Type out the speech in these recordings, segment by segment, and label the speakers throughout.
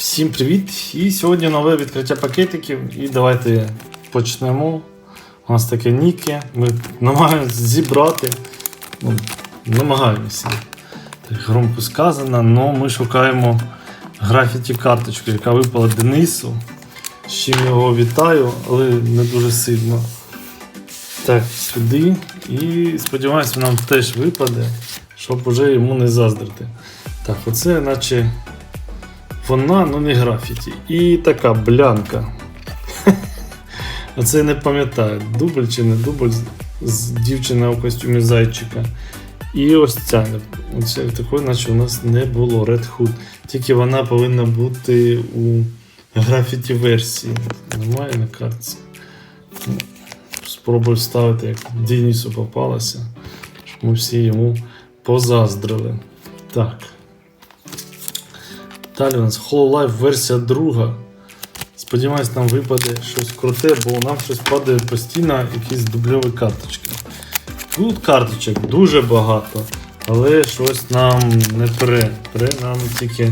Speaker 1: Всім привіт! І сьогодні нове відкриття пакетиків. І давайте почнемо. У нас таке ніки. Ми намагаємося зібрати. Ну, намагаємося. Так громко сказано, але ми шукаємо графіті карточку, яка випала Денису. З чим його вітаю, але не дуже сильно. Так, сюди. І сподіваюся, нам теж випаде, щоб уже йому не заздрити. Так, оце наче вона, ну не графіті. І така блянка. Оце я не пам'ятаю, дубль чи не дубль з, дівчина у костюмі зайчика. І ось ця. Оце такої, наче у нас не було Red Hood. Тільки вона повинна бути у графіті версії. Немає на картці. Спробую вставити, як Денису попалося. Щоб ми всі йому позаздрили. Так. Нас Hololive версія друга. Сподіваюсь, нам випаде щось круте, бо нам щось падає постійно якісь дубльові карточки. Тут карточок дуже багато, але щось нам не пре. Пре нам тільки,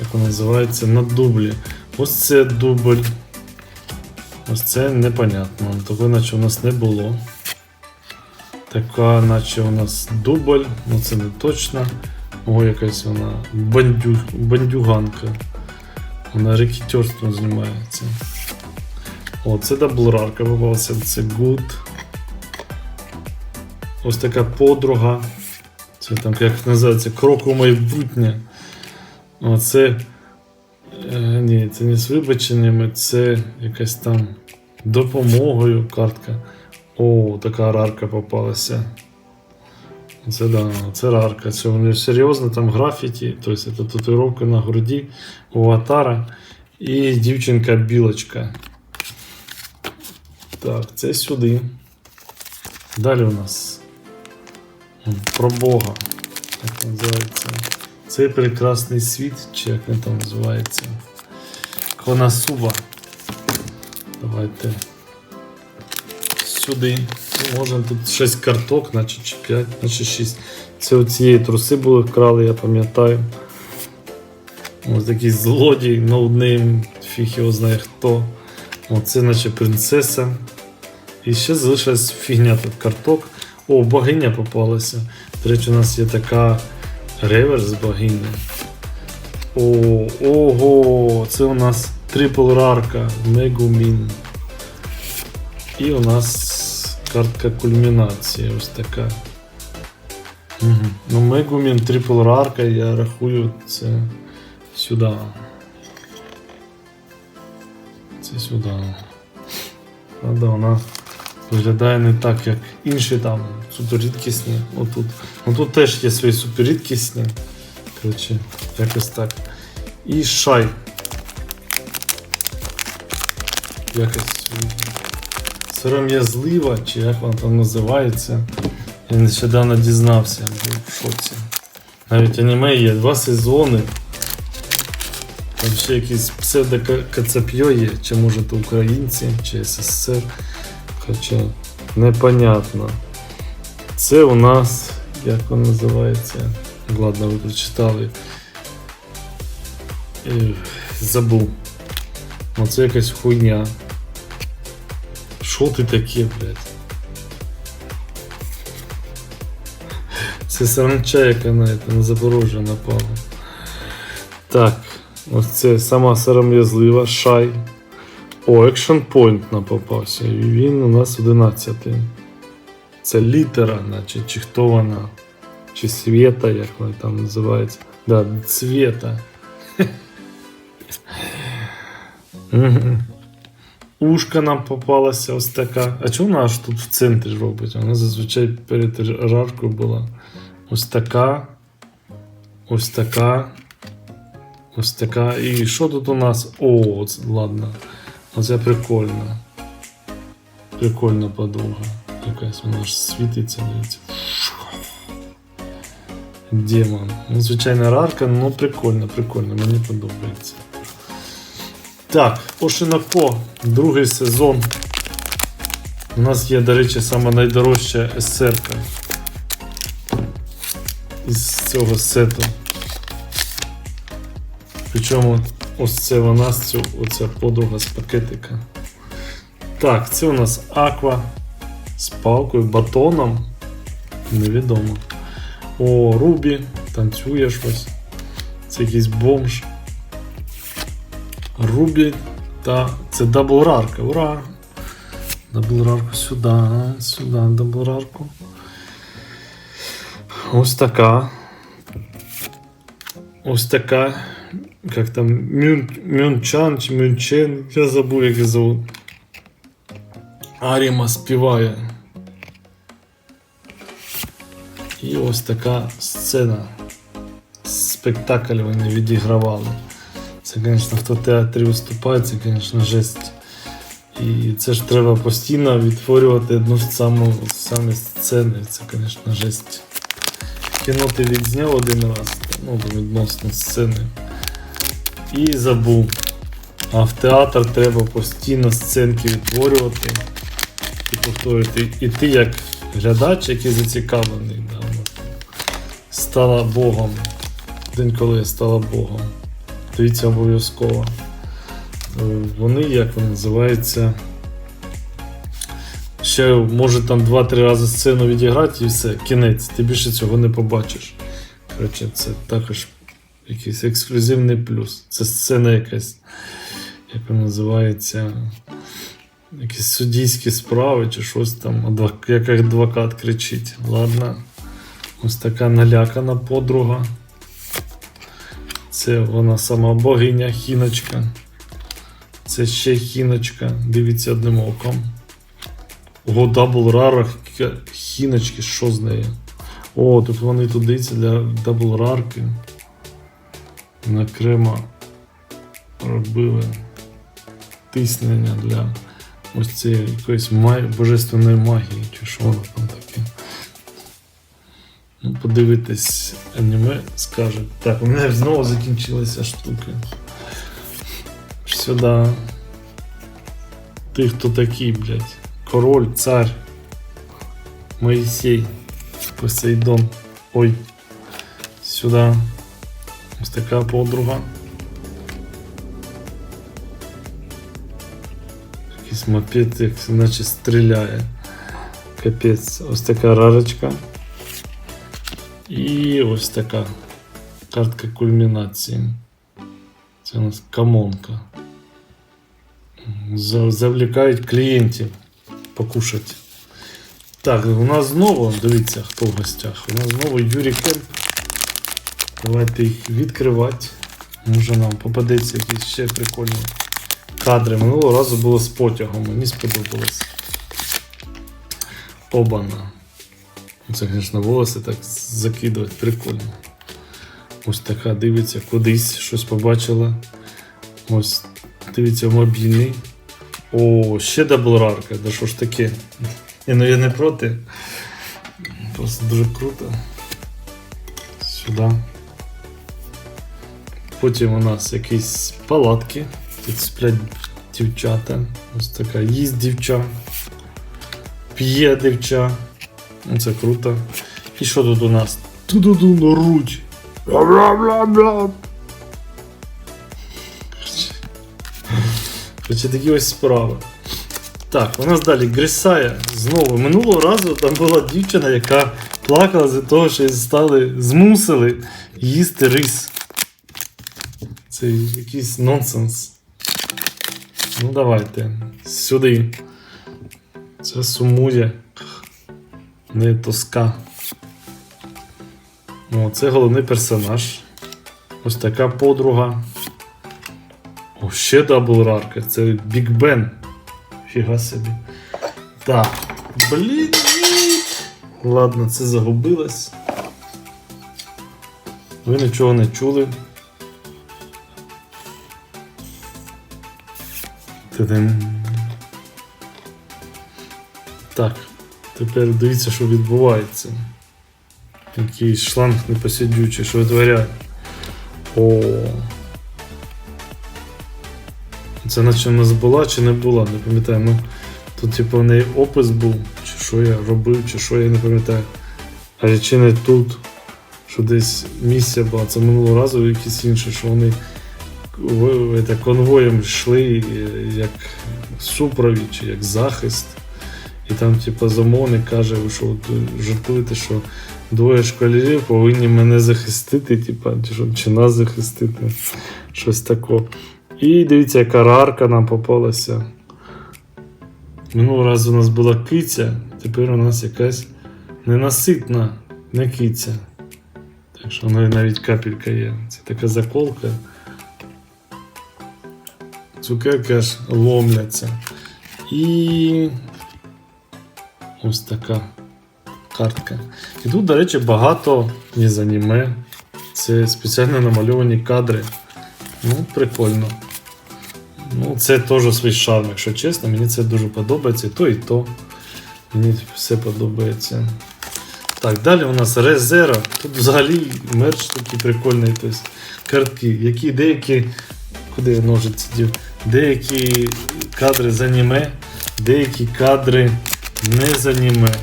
Speaker 1: як воно називається, на дублі. Ось це дубль. Ось це непонятно. Такого наче у нас не було. Така, наче у нас дубль, ну це не точно. О, якась вона бандю, бандюганка. Вона рекітерством займається. О, це даблрарка попалася, це good. Ось така подруга. Це там як називається крок у майбутнє. О. Е, ні, це не з вибаченнями, це якась там допомогою картка. О, така рарка попалася. Це да, це рарка. Це вони серйозно там графіті, тобто це татуїровка на груді у Атара і дівчинка білочка. Так, це сюди. Далі у нас про Бога. Як називається? Цей прекрасний світ, чи як він там називається? Конасуба. Давайте сюди. Ну, Можна тут 6 карток, значить чи 5, значить 6. Це оцієї труси були вкрали, я пам'ятаю. Ось такий злодій, ноунейм, фіг його знає хто. Оце наче принцеса. І ще залишилась фігня тут карток. О, богиня попалася. До речі, у нас є така реверс богиня. О, ого, це у нас трипл рарка, Мегумін. І у нас картка кульмінації ось така. Угу. Ну, Мегумін, трипл рарка, я рахую це сюди. Це сюди. Правда, вона виглядає не так, як інші там суперрідкісні. Отут. Ну тут теж є свої суперрідкісні. Коротше, якось так. І шай. Якось сором'язлива, чи як вона там називається. Я нещодавно дізнався, в шоці. Навіть аніме є два сезони. Там ще якийсь псевдокацапьо є, чи може то українці, чи СССР. Хоча непонятно. Це у нас, як воно називається? Ладно, ви прочитали. Забув. Оце якась хуйня. Що ти таке, блядь? Це саранча, яка на, це, на Запорожжя напала. Так, ось це сама сором'язлива, шай. О, Action Point нам попався. І він у нас 11. Це літера, наче, чи хто вона, чи света, як вона там називається. Да, цвета. Ушка нам попалася ось така. А чому вона аж тут в центрі робить? Вона зазвичай перед раркою була. Ось така. Ось така. Ось така. І що тут у нас? О, це, ладно. Оце прикольно. Прикольна подруга. Якась вона ж світиться, дивіться. Демон. Ну, звичайна рарка, ну прикольно, прикольно, мені подобається. Так, Ошинако, другий сезон. У нас є, до речі, сама найдорожча СРК із цього сету. Причому ось це вона цю, оця подруга з пакетика. Так, це у нас аква з палкою, батоном. Невідомо. О, Рубі, танцює щось. Це якийсь бомж. Рубі та це даблрарка. Ура! Даблрарку сюди, сюди, даблрарку. Ось така. Ось така. Як там Мюн, Мюнчан чи Мюнчен, я забув, як її зовут. Аріма співає. І ось така сцена. Спектакль вони відігравали. Це, звісно, хто в театрі виступає, це, звісно, жесть. І це ж треба постійно відтворювати одну ж саму самі сцени. Це, звісно, жесть. Кіно ти відзняв один раз, ну, відносно сцени. І забув. А в театр треба постійно сценки відтворювати і повторювати. І ти як глядач, який зацікавлений, да, стала Богом. День, коли я стала Богом. Дивіться обов'язково. Е, Вони, як вони називаються. Ще може там 2-3 рази сцену відіграти і все, кінець. Ти більше цього не побачиш. Коротше, це також якийсь ексклюзивний плюс. Це сцена якась, як вона називається. Якісь суддійські справи чи щось там, як адвокат кричить. Ладно. Ось така налякана подруга. Це вона сама богиня хіночка. Це ще хіночка. Дивіться одним оком. Ого, дабл рара хіночки, що з нею? О, тут вони туди це для дабл рарки. Окремо робили тиснення для ось цієї якоїсь май... божественної магії, чи що воно там таке. Ну, подивитись аніме, скажуть. Так, у мене знову закінчилися штуки. Сюди. Ти хто такий, блядь? Король, цар. Моїсей. Посейдон. Ой. Сюди. Ось така подруга. Якийсь мопед, як наче стріляє. Капець. Ось така рарочка. І ось така картка кульмінації. Це у нас камонка. За- Завлікають клієнтів покушати. Так, у нас знову, дивіться, хто в гостях. У нас знову Юрій Кемп. Давайте їх відкривати. Може нам попадеться якісь ще прикольні кадри. Минулого разу було з потягом, мені сподобалось. Обана. Це, звісно, волоси так закидувати, прикольно. Ось така дивиться, кудись щось побачила. Ось, дивіться, мобільний. О, ще даблрарка, да що ж таке? Ні, ну я не проти. Просто дуже круто. Сюди. Потім у нас якісь палатки. Тут сплять дівчата. Ось така їсть дівча. П'є дівча. Ну, Це круто. І що тут у нас? Ту-ду-ду, руть. Бла-бла-бла-бла. Короче, такі ось справи. Так, у нас далі Грисая. Знову минулого разу там була дівчина, яка плакала за того, що стали, змусили їсти рис. Це якийсь нонсенс. Ну давайте. Сюди. Це сумує. Не тоска. О, це головний персонаж. Ось така подруга. О, ще даблрарка. Це Біг Бен. Фіга собі. Так. Блін. Ладно, це загубилось. Ви нічого не чули. Та-дам. Так, тепер дивіться, що відбувається. Якийсь шланг непосидючий, що витворяє. О. Це наче в нас була чи не була, не пам'ятаю. Ну, тут, типу, в неї опис був, чи що я робив, чи що я не пам'ятаю. А не тут, що десь місія була. Це минулого разу якісь інші, що вони конвоєм йшли е, як супровід чи як захист. І там, типу, замовник каже, ви що жартуєте, що двоє школярів повинні мене захистити, типу, чи, нас захистити. Щось таке. І дивіться, яка рарка нам попалася. Минулого разу у нас була киця, тепер у нас якась ненаситна не киця. Так що неї навіть капелька є. Це така заколка. Цукерки аж ломляться. І ось така картка. І тут, до речі, багато із аніме. Це спеціально намальовані кадри. Ну, прикольно. Ну, це теж свій шарм, якщо чесно. Мені це дуже подобається. І то, і то. Мені все подобається. Так, далі у нас Резера. Тут взагалі мерч такий прикольний. Тобто, картки, які деякі. Куди я ножиці дів? Деякі кадри з аніме, деякі кадри не з аніме.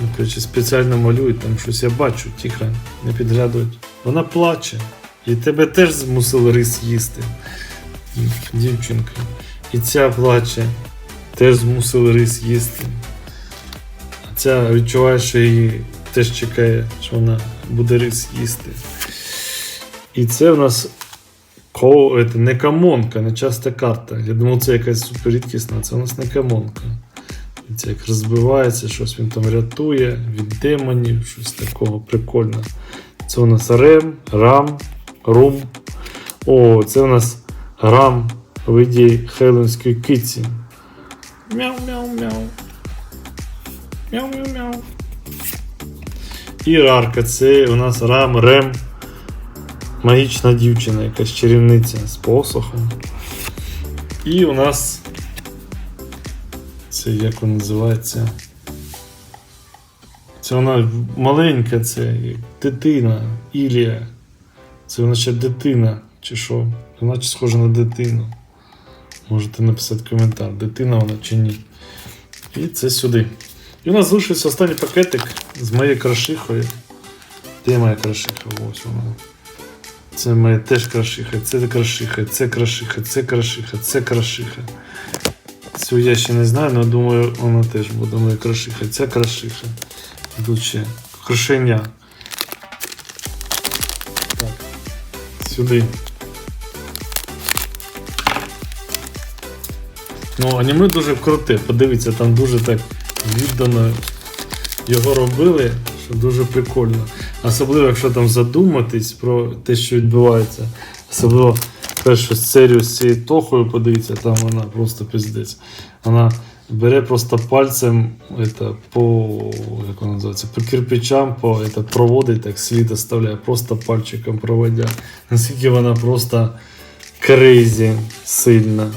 Speaker 1: Ну, спеціально малюють, там щось я бачу, тихо, не підглядують. Вона плаче. І тебе теж змусили рис їсти. Дівчинка. І ця плаче. Теж змусили рис їсти. А ця відчуває, що її теж чекає, що вона буде рис їсти. І це в нас ко, это, не камонка, не часта карта. Я думав, це якась суперрідкісна, це у нас не камонка. Це як розбивається, щось він там рятує від демонів, щось такого прикольно. Це у нас рем, рам, рум. О, це у нас рам у виді хеленської киці. Мяу-мяу-мяу. Мяу-мяу-мяу. І рарка, це у нас рам, рем. Магічна дівчина, якась чарівниця з посохом. І у нас. Це як вона називається? Це вона маленька, це дитина, Ілія. Це вона ще дитина, чи що? Вона чи схожа на дитину. Можете написати коментар, дитина вона чи ні. І це сюди. І у нас залишився останній пакетик з моєю крашихою. Де моя крашиха? Ось вона. Це моя теж крашиха, це крашиха, це крашиха, це крашиха, це крашиха. Цю я ще не знаю, але думаю, вона теж буде моя крашиха. Ця крашиха. Тут ще крушення. Так. Сюди. Ну, аніме дуже круте. Подивіться, там дуже так віддано його робили, що дуже прикольно. Особливо, якщо там задуматись про те, що відбувається. Особливо першу серію з цією тохою, подивіться, там вона просто піздець. Вона бере просто пальцем это, по, як вона називається, по кирпичам, по, это, проводить, так слід оставляє, просто пальчиком проводя. Наскільки вона просто крейзі сильна.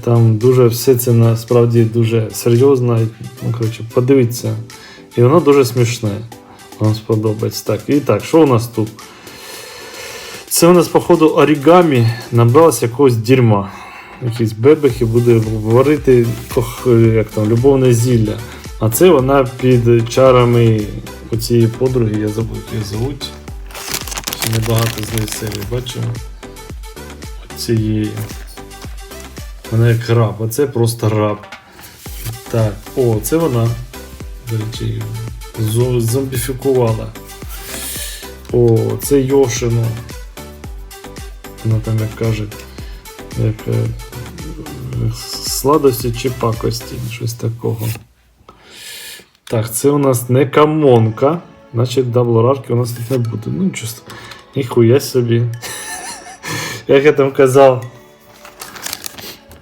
Speaker 1: Там дуже все це насправді дуже серйозно. Ну, коротше, подивіться. І воно дуже смішне. Вам сподобається. Так, і так, що у нас тут? Це у нас, походу, орігамі набралось якогось дерьма. Якісь бебехи буде варити кох, як там, любовне зілля. А це вона під чарами оцієї подруги, я забув, як її звуть. Ще небагато з неї серії бачимо. Оцієї. Вона як раб, а це просто раб. Так, о, це вона. До речі, зомбіфікувала. О, це Йошино. Вона там як каже, як е, сладості чи пакості, щось такого. Так, це у нас не камонка. Значить, даблорарки у нас тут не буде. Ну, чисто. Ніхуя собі. Як я там казав.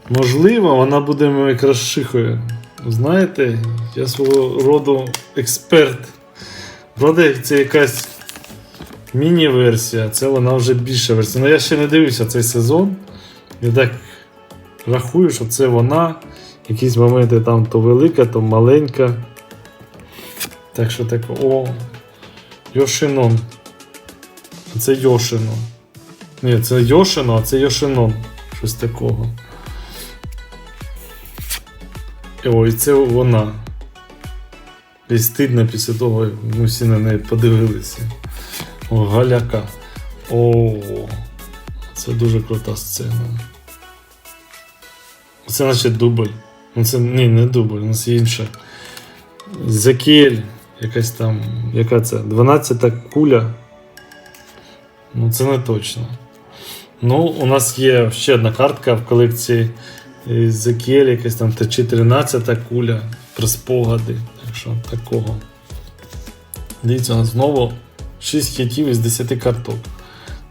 Speaker 1: Можливо, вона буде моєю крашихою. Знаєте, я свого роду експерт. Вроде це якась міні-версія, це вона вже більша версія. Ну я ще не дивився цей сезон. Я так рахую, що це вона. Якісь моменти там то велика, то маленька. Так що так. О. Йошинон. Це Йошино. Ні, це Йошино, а це Йошинон. Щось такого. Ой, це вона. І стидно після того, як ми всі на неї подивилися. О, галяка. О, це дуже крута сцена. Це наче дубль. Ну це ні, не дубль, у нас є інше. Закель, якась там, яка це? 12 куля. Ну, це не точно. Ну, у нас є ще одна картка в колекції Закель, якась там ТЧ-13 куля про спогади. Що такого. Дивіться, знову 6 хітів із 10 карток.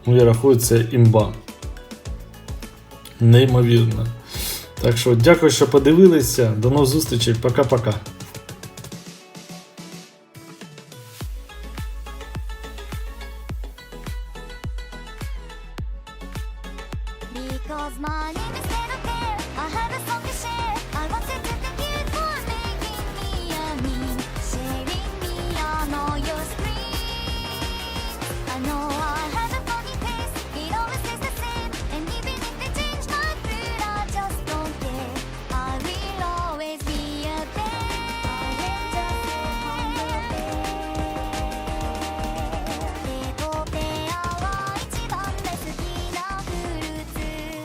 Speaker 1: Ну, я рахую, це імба. Неймовірно. Так що дякую, що подивилися. До нових зустрічей. Пока-пока.
Speaker 2: Because my name is Metal Bear. I have a